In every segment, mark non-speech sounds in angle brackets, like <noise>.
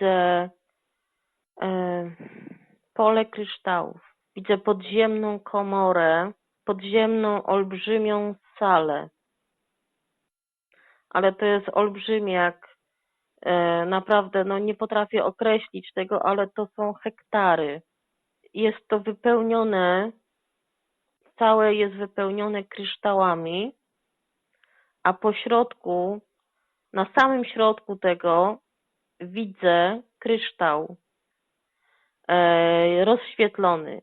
widzę e, pole kryształów. Widzę podziemną komorę, podziemną, olbrzymią salę. Ale to jest olbrzymie, jak e, naprawdę, no nie potrafię określić tego, ale to są hektary. Jest to wypełnione, całe jest wypełnione kryształami, a po środku, na samym środku tego widzę kryształ e, rozświetlony.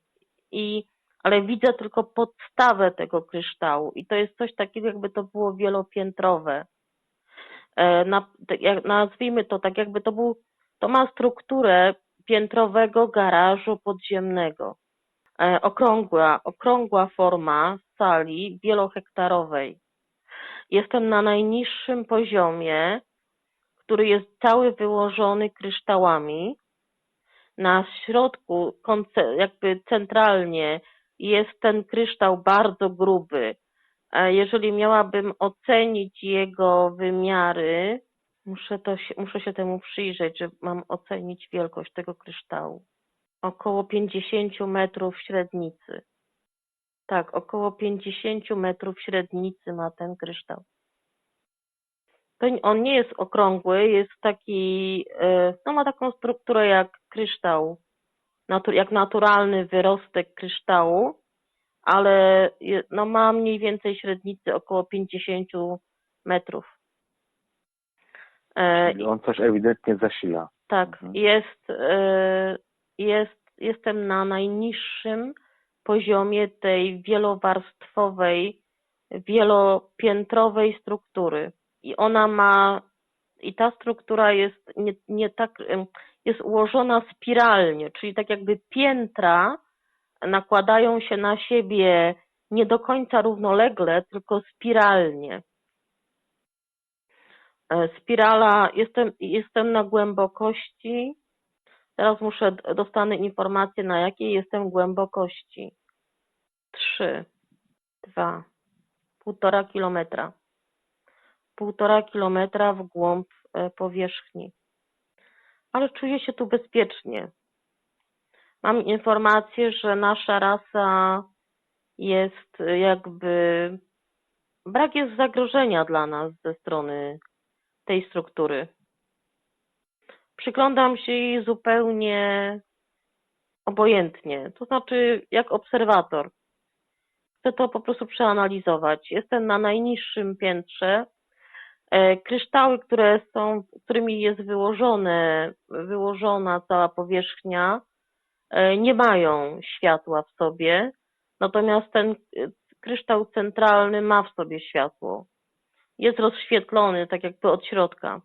I, ale widzę tylko podstawę tego kryształu i to jest coś takiego, jakby to było wielopiętrowe. E, na, tak jak, nazwijmy to tak, jakby to był, to ma strukturę piętrowego garażu podziemnego. E, okrągła, okrągła forma sali wielohektarowej. Jestem na najniższym poziomie, który jest cały wyłożony kryształami. Na środku, jakby centralnie, jest ten kryształ bardzo gruby. E, Jeżeli miałabym ocenić jego wymiary, muszę, to się, muszę się temu przyjrzeć, że mam ocenić wielkość tego kryształu. Około 50 metrów średnicy. Tak, około 50 metrów średnicy ma ten kryształ. To on nie jest okrągły, jest taki, e, no ma taką strukturę jak kryształ, jak naturalny wyrostek kryształu, ale no ma mniej więcej średnicy około 50 metrów. E, Czyli on coś ewidentnie zasila. tak, Mhm. jest, e, jest, jestem na najniższym poziomie tej wielowarstwowej, wielopiętrowej struktury. I ona ma, i ta struktura jest nie, nie tak, jest ułożona spiralnie, czyli tak jakby piętra nakładają się na siebie nie do końca równolegle, tylko spiralnie. E, Spirala, jestem, jestem na głębokości. Teraz muszę, dostanę informację, na jakiej jestem głębokości. Trzy, dwa, półtora kilometra. Półtora kilometra w głąb e, powierzchni. Ale czuję się tu bezpiecznie. Mam informację, że nasza rasa jest e, jakby. Brak jest zagrożenia dla nas ze strony tej struktury. Przyglądam się jej zupełnie obojętnie, to znaczy jak obserwator. Chcę to po prostu przeanalizować. Jestem na najniższym piętrze. E, Kryształy, które są, którymi jest wyłożone, wyłożona cała powierzchnia, e, nie mają światła w sobie, natomiast ten e, kryształ centralny ma w sobie światło jest rozświetlony tak jakby od środka.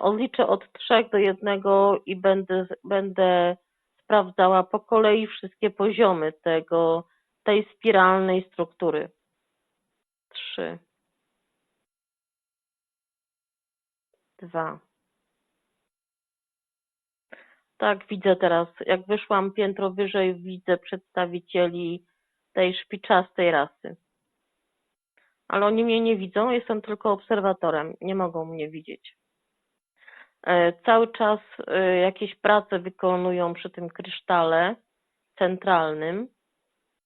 Odliczę od 3 do 1 i będę, będę sprawdzała po kolei wszystkie poziomy tego, tej spiralnej struktury. 3 2 Tak, widzę teraz, jak wyszłam piętro wyżej, widzę przedstawicieli tej szpiczastej rasy ale oni mnie nie widzą, jestem tylko obserwatorem, nie mogą mnie widzieć. E, Cały czas e, jakieś prace wykonują przy tym krysztale centralnym.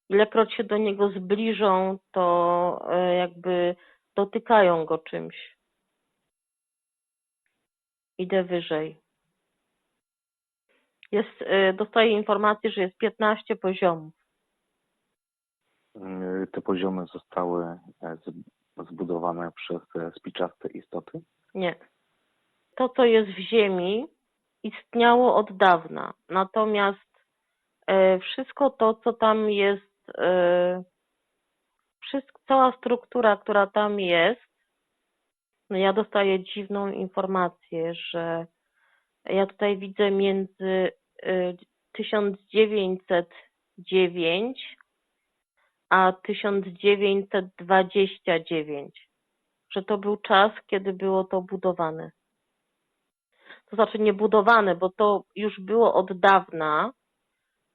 Ilekroć się do niego zbliżą, to e, jakby dotykają go czymś. Idę wyżej. Jest, e, dostaję informację, że jest 15 poziomów. Y, Te poziomy zostały e, zbudowane przez te spiczaste istoty. Nie. To, co jest w Ziemi, istniało od dawna. Natomiast e, wszystko to, co tam jest, e, wszystko, cała struktura, która tam jest, ja dostaję dziwną informację, że ja tutaj widzę między e, 1909 a 1929 że to był czas, kiedy było to budowane. To znaczy nie budowane, bo to już było od dawna,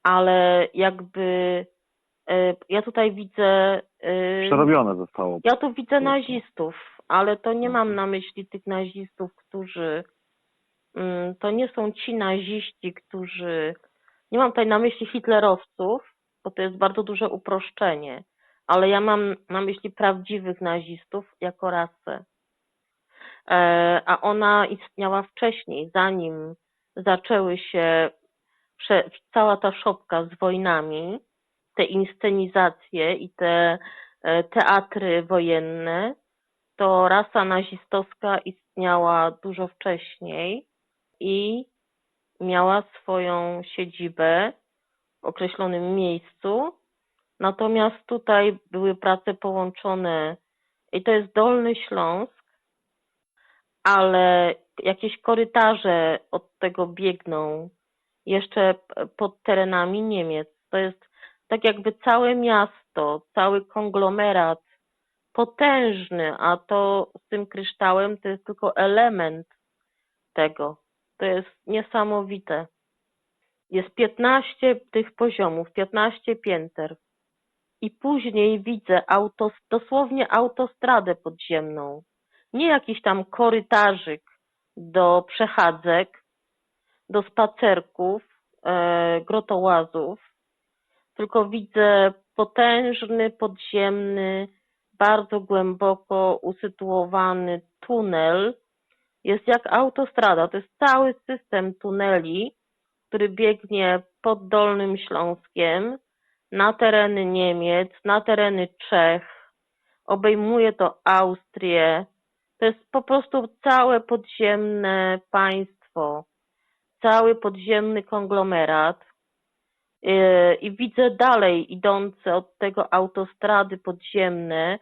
ale jakby ja tutaj widzę. e, Przerobione zostało. Ja tu widzę nazistów, ale to nie mam na myśli tych nazistów, którzy mm, to nie są ci naziści, którzy. Nie mam tutaj na myśli hitlerowców, bo to jest bardzo duże uproszczenie, ale ja mam na myśli prawdziwych nazistów jako rasę. E, A ona istniała wcześniej, zanim zaczęły się cała ta szopka z wojnami, te inscenizacje i te e, teatry wojenne, to rasa nazistowska istniała dużo wcześniej i miała swoją siedzibę w określonym miejscu. Natomiast tutaj były prace połączone i to jest Dolny Śląsk, ale jakieś korytarze od tego biegną jeszcze pod terenami Niemiec. To jest tak jakby całe miasto, cały konglomerat potężny, a to z tym kryształem to jest tylko element tego. To jest niesamowite. Jest 15 tych poziomów, 15 pięter. I później widzę auto, dosłownie autostradę podziemną. Nie jakiś tam korytarzyk do przechadzek, do spacerków, e, grotołazów, tylko widzę potężny, podziemny, bardzo głęboko usytuowany tunel. Jest jak autostrada. To jest cały system tuneli, który biegnie pod Dolnym Śląskiem na tereny Niemiec, na tereny Czech. Obejmuje to Austrię. To jest po prostu całe podziemne państwo, cały podziemny konglomerat. I widzę dalej idące od tego autostrady podziemne,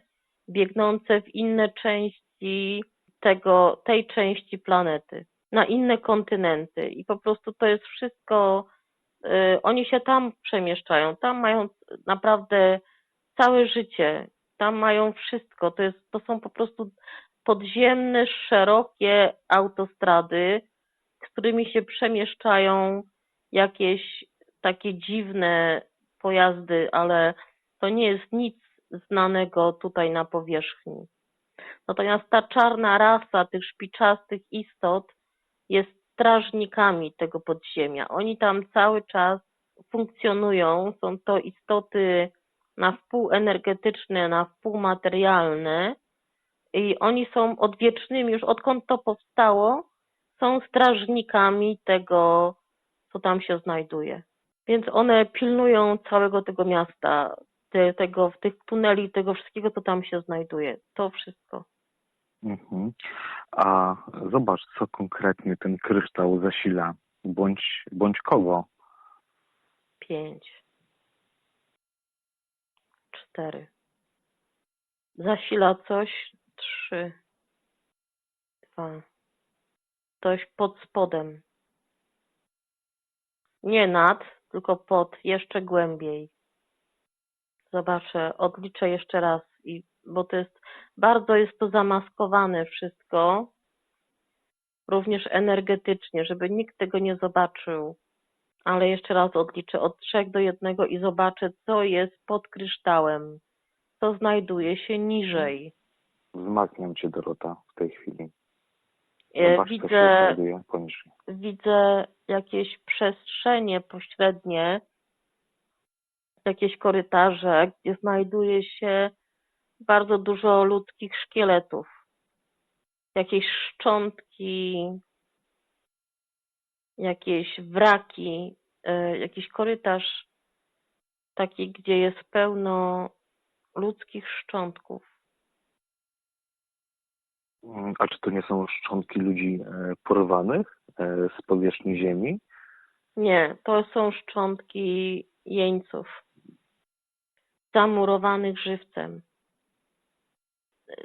biegnące w inne części tego, tej części planety, na inne kontynenty. I po prostu to jest wszystko, yy, oni się tam przemieszczają, tam mają naprawdę całe życie, tam mają wszystko. To, jest, to są po prostu podziemne, szerokie autostrady, z którymi się przemieszczają jakieś takie dziwne pojazdy, ale to nie jest nic znanego tutaj na powierzchni. Natomiast ta czarna rasa tych szpiczastych istot jest strażnikami tego podziemia. Oni tam cały czas funkcjonują. Są to istoty na wpół energetyczne, na wpół materialne i oni są odwiecznymi, już odkąd to powstało, są strażnikami tego, co tam się znajduje. Więc one pilnują całego tego miasta, te, tego, tych tuneli, tego wszystkiego, co tam się znajduje. To wszystko. Mhm. A zobacz, co konkretnie ten kryształ zasila, bądź, bądź kogo. Pięć. Cztery. Zasila coś. Trzy. Dwa. Coś pod spodem. Nie nad, tylko pod, jeszcze głębiej. Zobaczę, odliczę jeszcze raz, i, bo to jest, bardzo jest to zamaskowane wszystko, również energetycznie, żeby nikt tego nie zobaczył. Ale jeszcze raz odliczę od trzech do jednego i zobaczę, co jest pod kryształem, co znajduje się niżej. Wzmacniam cię, Dorota, w tej chwili. E, Zobacz, co się Widzę, widzę jakieś przestrzenie pośrednie, jakieś korytarze, gdzie znajduje się bardzo dużo ludzkich szkieletów, jakieś szczątki, jakieś wraki, e, jakiś korytarz taki, gdzie jest pełno ludzkich szczątków. Mm, A czy to nie są szczątki ludzi e, porwanych e, z powierzchni Ziemi? Nie, to są szczątki jeńców zamurowanych żywcem.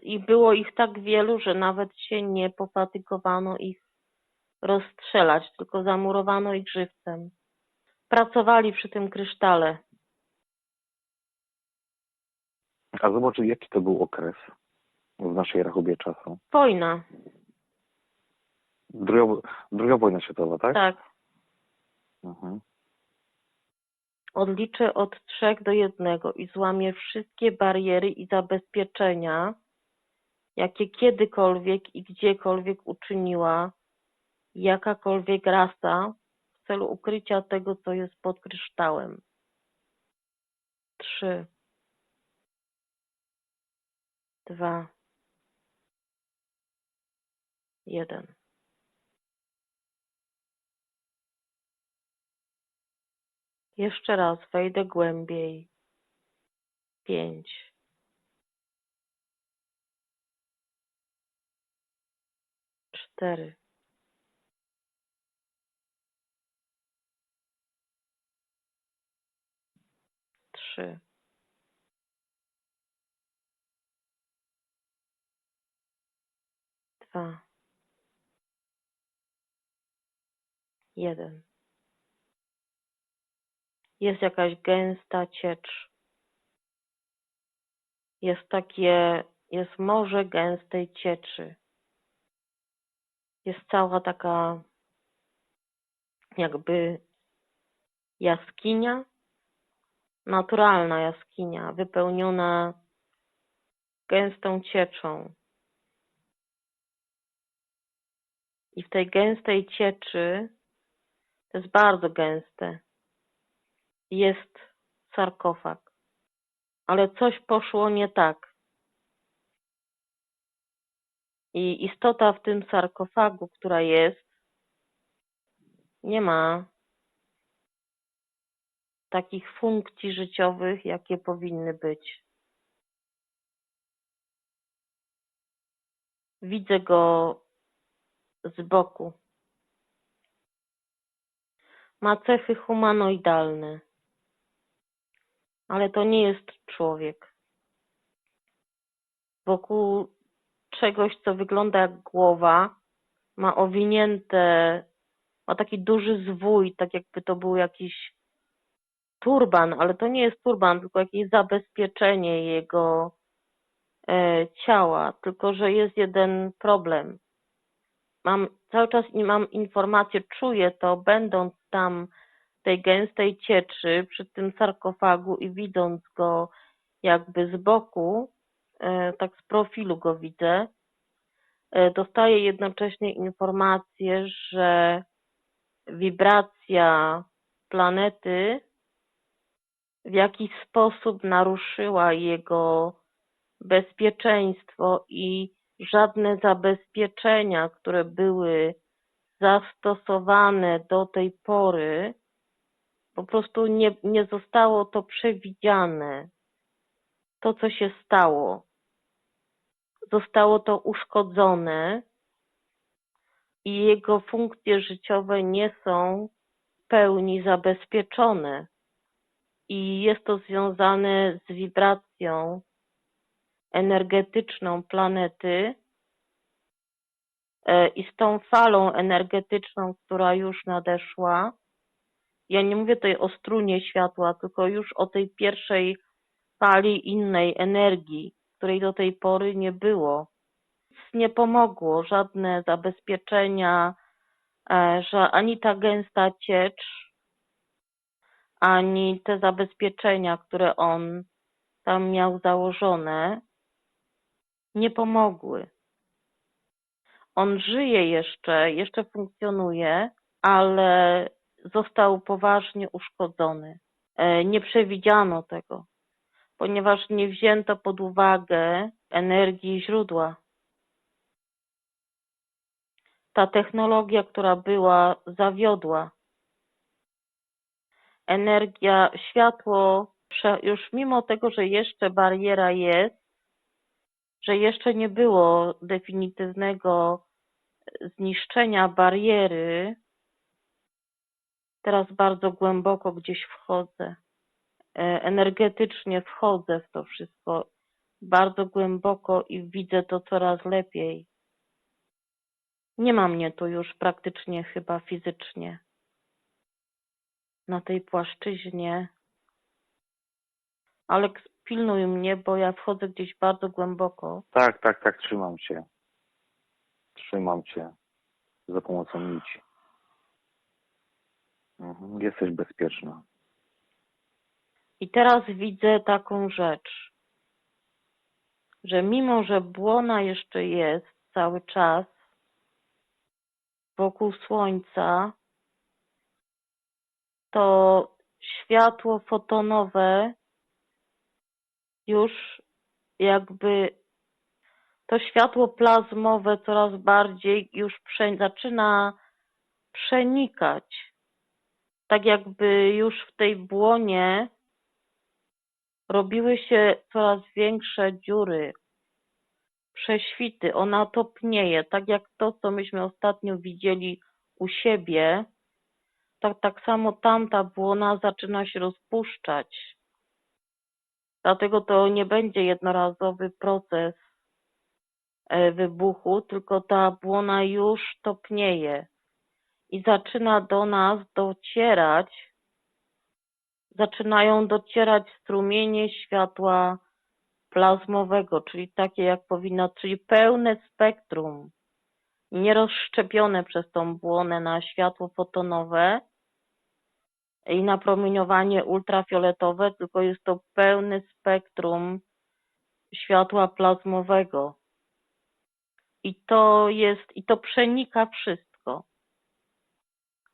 I było ich tak wielu, że nawet się nie pofatygowano ich rozstrzelać, tylko zamurowano ich żywcem. Pracowali przy tym krysztale. A zobacz, jaki to był okres w naszej rachubie czasu. Wojna, Druga, druga wojna światowa, tak? tak. Mhm. Odliczę od trzech do jednego i złamię wszystkie bariery i zabezpieczenia, jakie kiedykolwiek i gdziekolwiek uczyniła jakakolwiek rasa w celu ukrycia tego, co jest pod kryształem. Trzy, dwa, jeden. Jeszcze raz wejdę głębiej. Pięć. Cztery. Trzy. Dwa. Jeden. Jest jakaś gęsta ciecz. Jest takie, jest morze gęstej cieczy. Jest cała taka jakby jaskinia, naturalna jaskinia, wypełniona gęstą cieczą. I w tej gęstej cieczy, jest bardzo gęste, jest sarkofag. Ale coś poszło nie tak. I istota w tym sarkofagu, która jest, nie ma takich funkcji życiowych, jakie powinny być. Widzę go z boku. Ma cechy humanoidalne, ale to nie jest człowiek. Wokół czegoś, co wygląda jak głowa, ma owinięte, ma taki duży zwój, tak jakby to był jakiś turban, ale to nie jest turban, tylko jakieś zabezpieczenie jego e, ciała, tylko że jest jeden problem. Mam cały czas i mam informację, czuję to, będąc tam w tej gęstej cieczy przy tym sarkofagu i widząc go jakby z boku, e, tak z profilu go widzę, e, dostaję jednocześnie informację, że wibracja planety w jakiś sposób naruszyła jego bezpieczeństwo i żadne zabezpieczenia, które były zastosowane do tej pory, po prostu nie, nie zostało to przewidziane. To, co się stało, zostało to uszkodzone i jego funkcje życiowe nie są w pełni zabezpieczone i jest to związane z wibracją energetyczną planety e, i z tą falą energetyczną, która już nadeszła. Ja nie mówię tutaj o strunie światła, tylko już o tej pierwszej fali innej energii, której do tej pory nie było. Nic nie pomogło, żadne zabezpieczenia, że ani ta gęsta ciecz, ani te zabezpieczenia, które on tam miał założone, nie pomogły. On żyje jeszcze, jeszcze funkcjonuje, ale został poważnie uszkodzony. E, Nie przewidziano tego, ponieważ nie wzięto pod uwagę energii źródła. Ta technologia, która była, zawiodła energia, światło, już mimo tego, że jeszcze bariera jest, że jeszcze nie było definitywnego zniszczenia bariery, teraz bardzo głęboko gdzieś wchodzę. E, Energetycznie wchodzę w to wszystko bardzo głęboko i widzę to coraz lepiej. Nie ma mnie tu już praktycznie chyba fizycznie na tej płaszczyźnie. Ale pilnuj mnie, bo ja wchodzę gdzieś bardzo głęboko. Tak, tak, tak, trzymam cię. Trzymam cię za pomocą nici. Mhm, jesteś bezpieczna. I teraz widzę taką rzecz, że mimo, że błona jeszcze jest cały czas, wokół Słońca, to światło fotonowe już jakby to światło plazmowe coraz bardziej już prze, zaczyna przenikać. Tak jakby już w tej błonie robiły się coraz większe dziury, prześwity. Ona topnieje, tak jak to, co myśmy ostatnio widzieli u siebie. Tak, tak samo tamta błona zaczyna się rozpuszczać. Dlatego to nie będzie jednorazowy proces e, wybuchu, tylko ta błona już topnieje i zaczyna do nas docierać, zaczynają docierać strumienie światła plazmowego, czyli takie jak powinno, czyli pełne spektrum, nie rozszczepione przez tą błonę na światło fotonowe i na promieniowanie ultrafioletowe, tylko jest to pełne spektrum światła plazmowego. I to jest, i to przenika wszystko.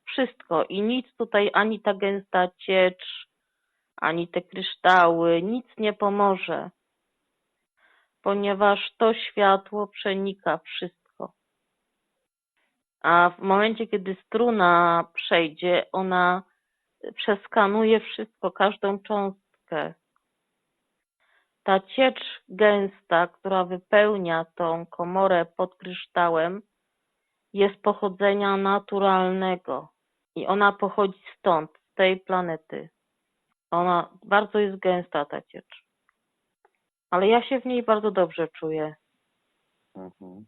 Wszystko. I nic tutaj, ani ta gęsta ciecz, ani te kryształy, nic nie pomoże. Ponieważ to światło przenika wszystko. A w momencie, kiedy struna przejdzie, ona przeskanuje wszystko, każdą cząstkę. Ta ciecz gęsta, która wypełnia tą komorę pod kryształem, jest pochodzenia naturalnego i ona pochodzi stąd, z tej planety. Ona bardzo jest gęsta, ta ciecz. Ale ja się w niej bardzo dobrze czuję. Mhm.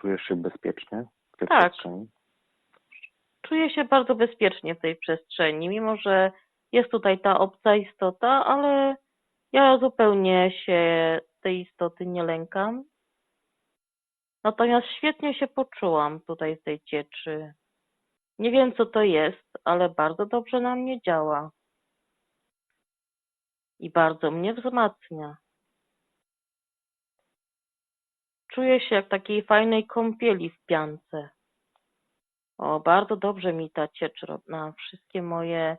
Czujesz się bezpiecznie w tej Tak. przestrzeni? Czuję się bardzo bezpiecznie w tej przestrzeni, mimo że jest tutaj ta obca istota, ale ja zupełnie się tej istoty nie lękam. Natomiast świetnie się poczułam tutaj w tej cieczy. Nie wiem, co to jest, ale bardzo dobrze na mnie działa. I bardzo mnie wzmacnia. Czuję się jak takiej fajnej kąpieli w piance. O, bardzo dobrze mi ta ciecz rob- na wszystkie moje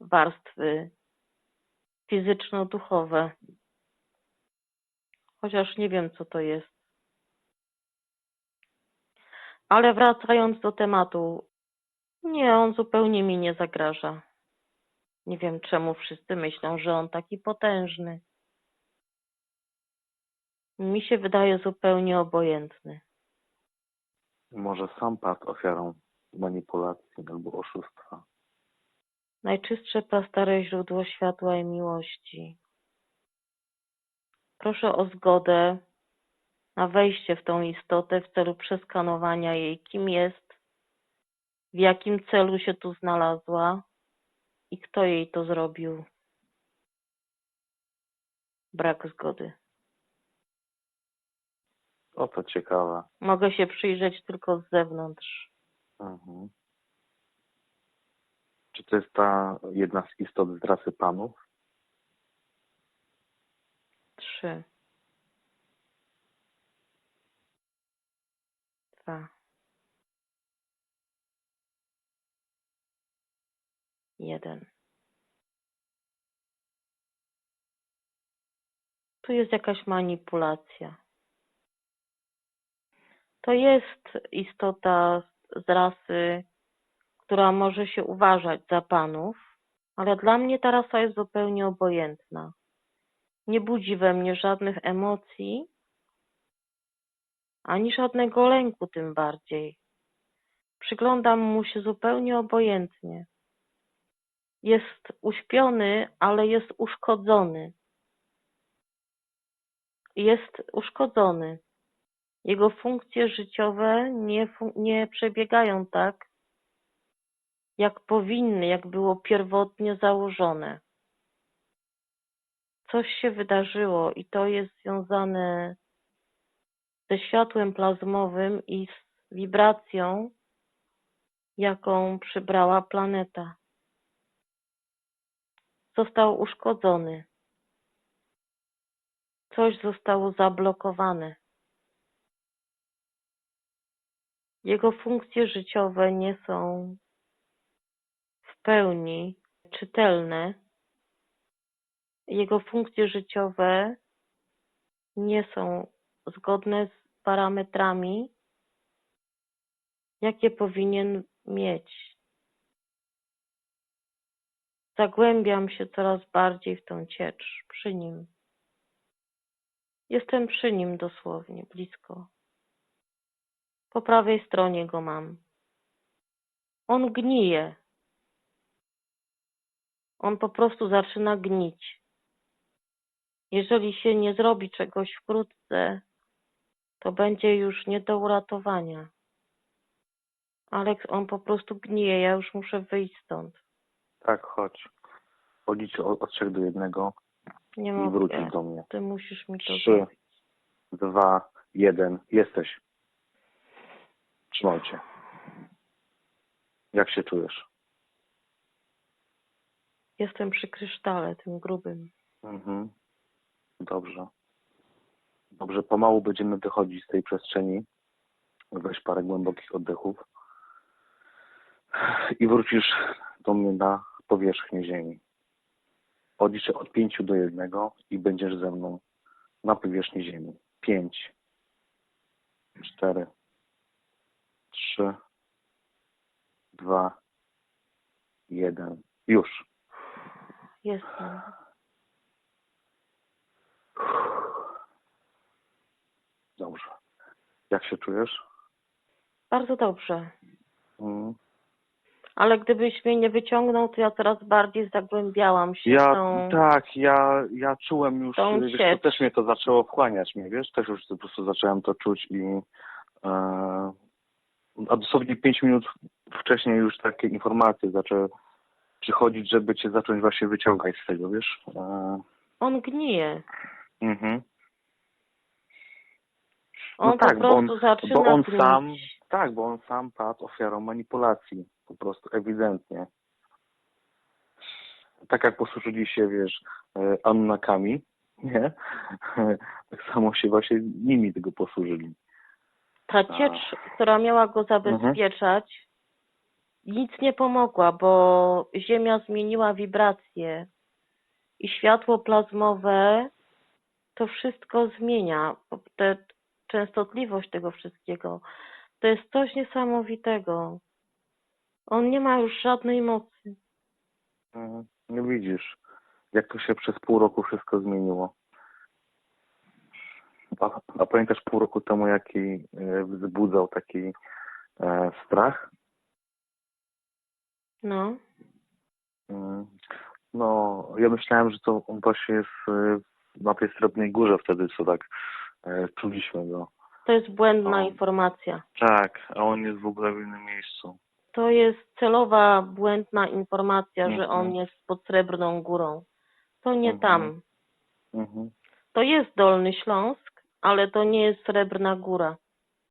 warstwy fizyczno-duchowe. Chociaż nie wiem, co to jest. Ale wracając do tematu, nie, on zupełnie mi nie zagraża. Nie wiem, czemu wszyscy myślą, że on taki potężny. Mi się wydaje zupełnie obojętny. Może sam padł ofiarą manipulacji albo oszustwa. Najczystsze prastare źródło światła i miłości. Proszę o zgodę na wejście w tą istotę w celu przeskanowania jej, kim jest, w jakim celu się tu znalazła i kto jej to zrobił. Brak zgody. O to ciekawe. Mogę się przyjrzeć tylko z zewnątrz. Mhm. Czy to jest ta jedna z istot z rasy panów? Trzy. Dwa. Jeden. Tu jest jakaś manipulacja. To jest istota z- rasy, która może się uważać za panów, ale dla mnie ta rasa jest zupełnie obojętna nie budzi we mnie żadnych emocji, ani żadnego lęku tym bardziej. Przyglądam mu się zupełnie obojętnie. Jest uśpiony, ale jest uszkodzony. Jest uszkodzony. Jego funkcje życiowe nie, przebiegają tak, jak powinny, jak było pierwotnie założone coś się wydarzyło i to jest związane ze światłem plazmowym i z wibracją, jaką przybrała planeta. Został uszkodzony. Coś zostało zablokowane. Jego funkcje życiowe nie są w pełni czytelne. Jego funkcje życiowe nie są zgodne z parametrami, jakie powinien mieć. Zagłębiam się coraz bardziej w tą ciecz przy nim. Jestem przy nim dosłownie, blisko. Po prawej stronie go mam. On gnije. On po prostu zaczyna gnić. Jeżeli się nie zrobi czegoś wkrótce, to będzie już nie do uratowania. Aleks, on po prostu gnije. Ja już muszę wyjść stąd. Tak, chodź. Chodzicie od, trzech do jednego Nie i mogę. wrócisz do mnie. Ty musisz mi to Trzy, zrobić. dwa, jeden. Jesteś. Trzymaj cię. Jak się czujesz? Jestem przy krysztale, tym grubym. Mhm. Dobrze. Dobrze, pomału będziemy wychodzić z tej przestrzeni. Weź parę głębokich oddechów. I wrócisz do mnie na powierzchnię ziemi. Odliczę od pięciu do jednego i będziesz ze mną na powierzchni ziemi. Pięć, cztery, trzy, dwa, jeden. Już. Jestem. Dobrze. Jak się czujesz? Bardzo dobrze. Mm. Ale gdybyś mnie nie wyciągnął, to ja coraz bardziej zagłębiałam się w Ja, tą... tak, ja, ja czułem już, wiesz, to też mnie to zaczęło wchłaniać mnie, wiesz, też już po prostu zacząłem to czuć i e, a dosłownie pięć minut wcześniej już takie informacje zaczęły przychodzić, żeby cię zacząć właśnie wyciągać z tego, wiesz. E, On gnije. mhm. On No tak, po bo on- prostu zaczyna bo on gnić. sam- Tak, bo on sam padł ofiarą manipulacji, po prostu ewidentnie. Tak jak posłużyli się, wiesz, e, Annakami, nie? <laughs> Tak samo się właśnie nimi tego posłużyli. Ta ciecz, która miała go zabezpieczać, nic nie pomogła, bo Ziemia zmieniła wibrację i światło plazmowe to wszystko zmienia. Te, częstotliwość tego wszystkiego to jest coś niesamowitego. On nie ma już żadnej mocy. Mhm. Nie widzisz, jak to się przez pół roku wszystko zmieniło. A, a pamiętasz pół roku temu, jaki e, wzbudzał taki e, strach? No, Mm. No, ja myślałem, że to on właśnie jest e, na tej srebrnej górze wtedy, co tak e, czuliśmy go. to jest błędna O. informacja. Tak, a on jest w ogóle w innym miejscu. To jest celowa, błędna informacja, że Mhm. on jest pod Srebrną Górą. To nie Mhm. tam. Mhm. To jest Dolny Śląsk, ale to nie jest Srebrna Góra.